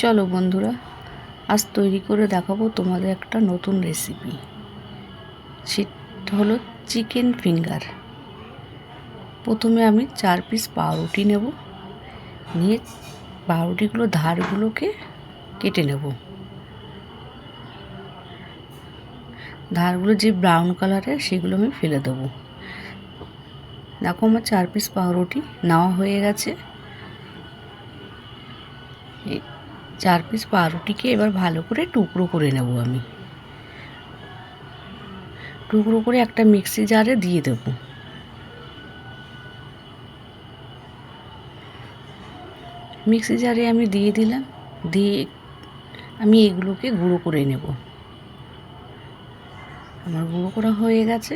চলো বন্ধুরা, আজ তৈরি করে দেখাবো তোমাদের একটা নতুন রেসিপি সেটা হলো চিকেন ফিঙ্গার প্রথমে আমি চার পিস পাউরুটি নেব, নিয়ে পাউরুটিগুলো ধারগুলোকে কেটে নেব। ধারগুলো যে ব্রাউন কালারের সেগুলো আমি ফেলে দেবো। দেখো আমার চার পিস পাউরুটি নেওয়া হয়ে গেছে। চার পিস পাউরুটিকে এবার ভালো করে টুকরো করে নেব আমি। টুকরো করে একটা মিক্সি জারে দিয়ে দেব। মিক্সি জারে আমি দিয়ে দিলাম, দিয়ে আমি এগুলোকে গুঁড়ো করে নেব। আমার গুঁড়ো করা হয়ে গেছে।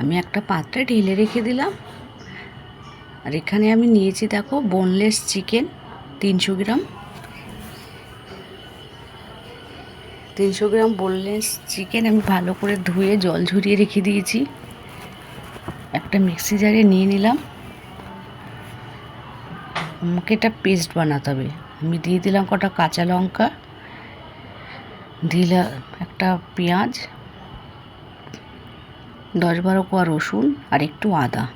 আমি একটা পাত্রে ঢেলে রেখে দিলাম। আর এখানে আমি নিয়েছি, দেখো বোনলেস চিকেন তিনশো গ্রাম। তিনশো গ্রাম বোনলেস চিকেন আমি ভালো করে ধুয়ে জল ঝরিয়ে রেখে দিয়েছি। একটা মিক্সি জারে নিয়ে নিলাম। আমাকে এটা পেস্ট বানাতে হবে। আমি দিয়ে দিলাম কটা কাঁচা লঙ্কা, দিলাম একটা পেঁয়াজ দশ বারো কোয়া রসুন আর একটু আদা।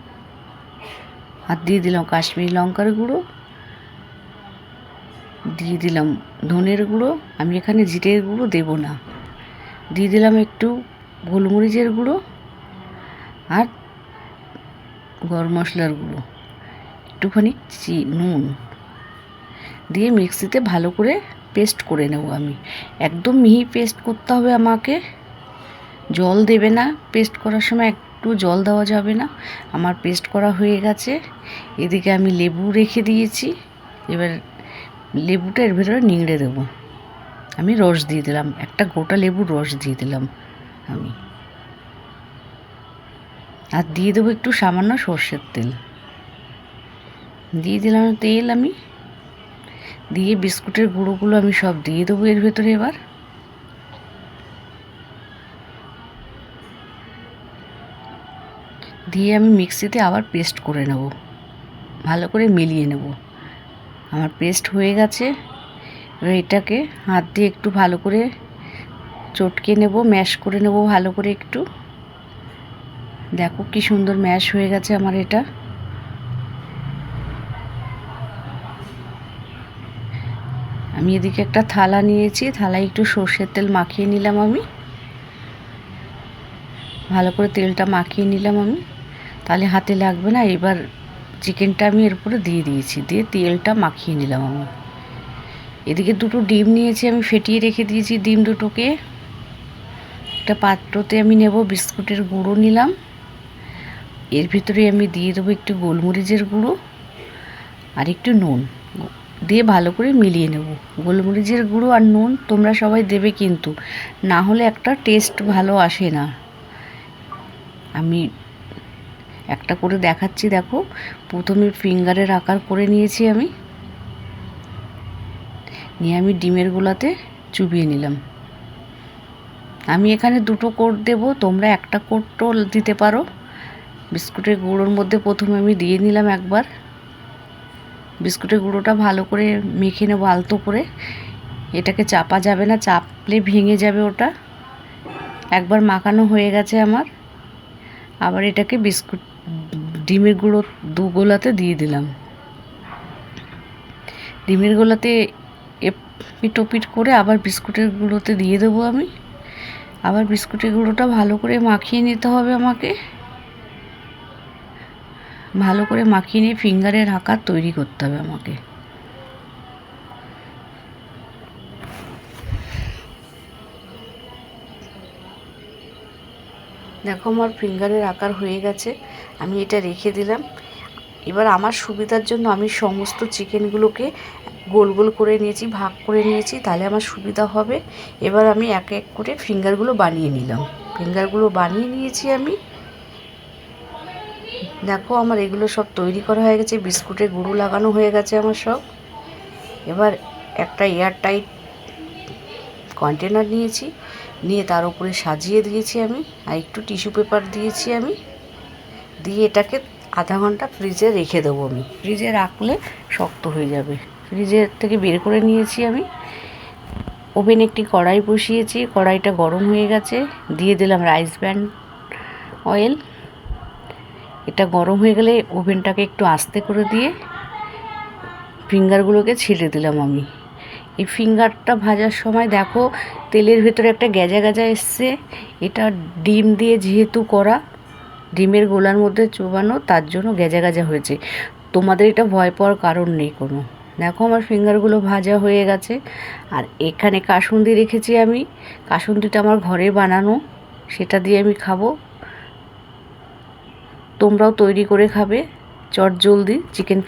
আর দিয়ে দিলাম কাশ্মীরি লঙ্কার গুঁড়ো। দিয়ে দিলাম ধনের গুঁড়ো। আমি এখানে জিরের গুঁড়ো দেবো না। দিয়ে দিলাম একটু গোলমরিচের গুঁড়ো আর গরম মশলার গুঁড়ো। একটুখানি চি, নুন দিয়ে মিক্সিতে ভালো করে পেস্ট করে নেব আমি। একদম মিহি পেস্ট করতে হবে আমাকে। জল দেবে না। পেস্ট করার সময় একটু জল দেওয়া যাবে না। আমার পেস্ট করা হয়ে গেছে। এদিকে আমি লেবু রেখে দিয়েছি। এবার লেবুটা এর ভেতরে নিংড়ে দেবো। আমি রস দিয়ে দিলাম। একটা গোটা লেবুর রস দিয়ে দিলাম আমি। আর দিয়ে দেবো একটু সামান্য সর্ষের তেল। দিয়ে দিলাম তেল আমি। দিয়ে বিস্কুটের গুঁড়োগুলো আমি সব দিয়ে দেবো এর ভেতরে এবার। দিয়ে আমি মিক্সিতে আবার পেস্ট করে নেব। ভালো করে মিলিয়ে নেব। আমার পেস্ট হয়ে গেছে। এবার এটাকে হাত দিয়ে একটু ভালো করে চটকে নেব, ম্যাশ করে নেব ভালো করে একটু। দেখো কি সুন্দর ম্যাশ হয়ে গেছে আমার এটা। আমি এদিকে একটা থালা নিয়েছি, থালায় একটু সর্ষের তেল মাখিয়ে নিলাম আমি। ভালো করে তেলটা মাখিয়ে নিলাম আমি। তাহলে হাতে লাগবে না, এবার চিকেনটা আমি এর উপরে দিয়ে দিয়েছি, দিয়ে তেলটা মাখিয়ে নিলাম আমি। এদিকে দুটো ডিম নিয়েছি, আমি ফেটিয়ে রেখে দিয়েছি ডিম দুটোকে। একটা পাত্রতে আমি নেব বিস্কুটের গুঁড়ো নিলাম। এর ভিতরে আমি দিয়ে দেবো একটু গোলমরিচের গুঁড়ো আর একটু নুন। দিয়ে ভালো করে মিলিয়ে নেব। গোলমরিচের গুঁড়ো আর নুন তোমরা সবাই দেবে কিন্তু, না হলে একটা টেস্ট ভালো আসে না। আমি একটা করে দেখাচ্ছি, দেখো। প্রথমে ফিঙ্গারের আকার করে নিয়েছি আমি। নিয়ে আমি ডিমের গোলাতে চুবিয়ে নিলাম। আমি এখানে দুটো কোট দেব, তোমরা একটা কোটও দিতে পারো। বিস্কুটের গুঁড়োর মধ্যে প্রথমে আমি দিয়ে নিলাম একবার। বিস্কুটের গুঁড়োটা ভালো করে মেখে নেব আলতো করে। এটাকে চাপা যাবে না, চাপলে ভেঙে যাবে ওটা। একবার মাখানো হয়ে গেছে আমার। আবার এটাকে বিস্কুট ডিমের গুঁড়ো দু গোলাতে দিয়ে দিলাম। ডিমের গোলাতে পিটোপিট করে আবার বিস্কুটের গুঁড়োতে দিয়ে দেবো আমি। আবার বিস্কুটের গুঁড়োটা ভালো করে মাখিয়ে নিতে হবে আমাকে। ভালো করে মাখিয়ে নিয়ে ফিঙ্গারের আকার তৈরি করতে হবে আমাকে। দেখো আমার ফিঙ্গারের আকার হয়ে গেছে। আমি এটা রেখে দিলাম। এবার আমার সুবিধার জন্য আমি সমস্ত চিকেনগুলোকে গোল গোল করে নিয়েছি, ভাগ করে নিয়েছি, তাহলে আমার সুবিধা হবে। এবার আমি এক এক করে ফিঙ্গারগুলো বানিয়ে নিলাম। ফিঙ্গারগুলো বানিয়ে নিয়েছি আমি। দেখো আমার এগুলো সব তৈরি করা হয়ে গেছে, বিস্কুটে গুঁড়ো লাগানো হয়ে গেছে আমার সব। এবার একটা এয়ার টাইট কন্টেনার নিয়েছি, নিয়ে তার উপরে সাজিয়ে দিয়েছি আমি, আর একটু টিস্যু পেপার দিয়েছি আমি। দিয়ে এটাকে আধা ঘণ্টা ফ্রিজে রেখে দেবো আমি। ফ্রিজে রাখলে শক্ত হয়ে যাবে। ফ্রিজের থেকে বের করে নিয়েছি আমি। ওভেনে একটি কড়াই বসিয়েছি, কড়াইটা গরম হয়ে গেছে। দিয়ে দিলাম রাইস ব্যান্ড অয়েল এটা গরম হয়ে গেলে ওভেনটাকে একটু আস্তে করে দিয়ে ফিঙ্গারগুলোকে ছেড়ে দিলাম আমি। এই ফিঙ্গারটা ভাজার সময় দেখো, তেলের ভেতরে একটা গ্যাজা গ্যাজা এসছে। এটা ডিম দিয়ে যেহেতু করা ডিমের গোলার মধ্যে চোবানো, তার জন্য গেজা গেজা হয়েছে। তোমাদের এটা ভয় পাওয়ার কারণ নেই কোনো। দেখো আমার ফিঙ্গারগুলো ভাজা হয়ে গেছে। আর এখানে কাসুন্দি রেখেছি আমি। কাসুন্দিটা আমার ঘরে বানানো। সেটা দিয়ে আমি খাব। তোমরাও তৈরি করে খাবে। চট জলদি চিকেন